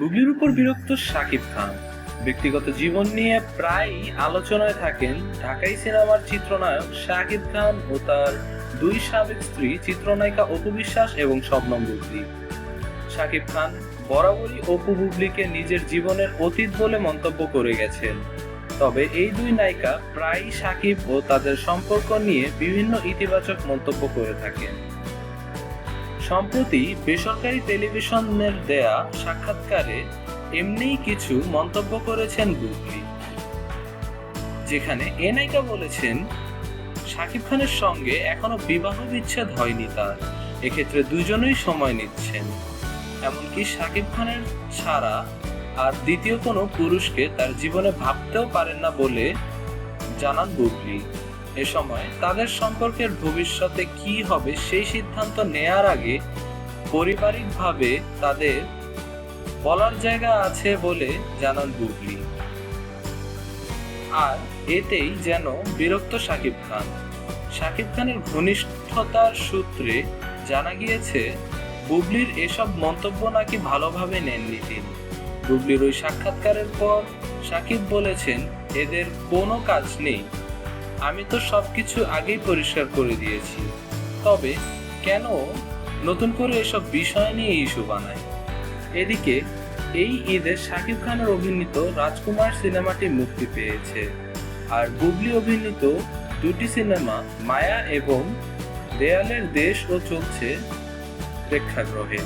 বুবলির উপর বিরক্ত শাকিব খান। ব্যক্তিগত জীবন নিয়ে প্রায়ই আলোচনায় থাকেন ঢাকাই সিনেমার চিত্রনায়ক শাকিব খান ও তার দুই সাবেক স্ত্রী চিত্রনায়িকা অপু বিশ্বাস এবং শবনম বুবলি শাকিব খান বরাবরই অপু বুবলিকে নিজের জীবনের অতীত বলে মন্তব্য করে গেছেন। তবে এই দুই নায়িকা প্রায়ই শাকিব ও তাদের সম্পর্ক নিয়ে বিভিন্ন ইতিবাচক মন্তব্য করে থাকেন। সম্প্রতি বেসরকারি টেলিভিশনের দেয়া সাক্ষাৎকারে এমনিই কিছু মন্তব্য করেছেন বুবলি যেখানে এ নায়িকা বলেছেন, শাকিব খানের সঙ্গে এখনও বিবাহ বিচ্ছেদ হয়নি তার, এক্ষেত্রে দুজনেই সময় নিচ্ছেন। এমনকি শাকিব খানের ছাড়া আর দ্বিতীয় কোনো পুরুষকে তার জীবনে ভাবতেও পারেন না বলে জানান বুবলি এ সময় তাদের সম্পর্কের ভবিষ্যতে কি হবে সেই সিদ্ধান্ত নেয়ার আগে পারিবারিকভাবে তাদের বলার জায়গা আছে বলে জানান বুবলি। আর এতেই যেন বিরক্ত শাকিব খান। শাকিব খানের ঘনিষ্ঠতার সূত্রে জানা গিয়েছে, বুবলির এসব মন্তব্য নাকি ভালোভাবে নেননি তিনি। বুবলির ওই সাক্ষাৎকারের পর সাকিব বলেছেন, এদের কোনো কাজ নেই। আমি তো সবকিছু আগেই পরিষ্কার করে দিয়েছি। তবে কেন নতুন করে এসব বিষয় নিয়ে ইস্যু বানায়? এদিকে, এই ঈদে শাকিব খানের অভিনীত রাজকুমার সিনেমাটি মুক্তি পেয়েছে। আর বুবলি অভিনীত দুটি সিনেমা মায়া এবং দেয়ালের দেশ ও চলছে প্রেক্ষাগ্রহে।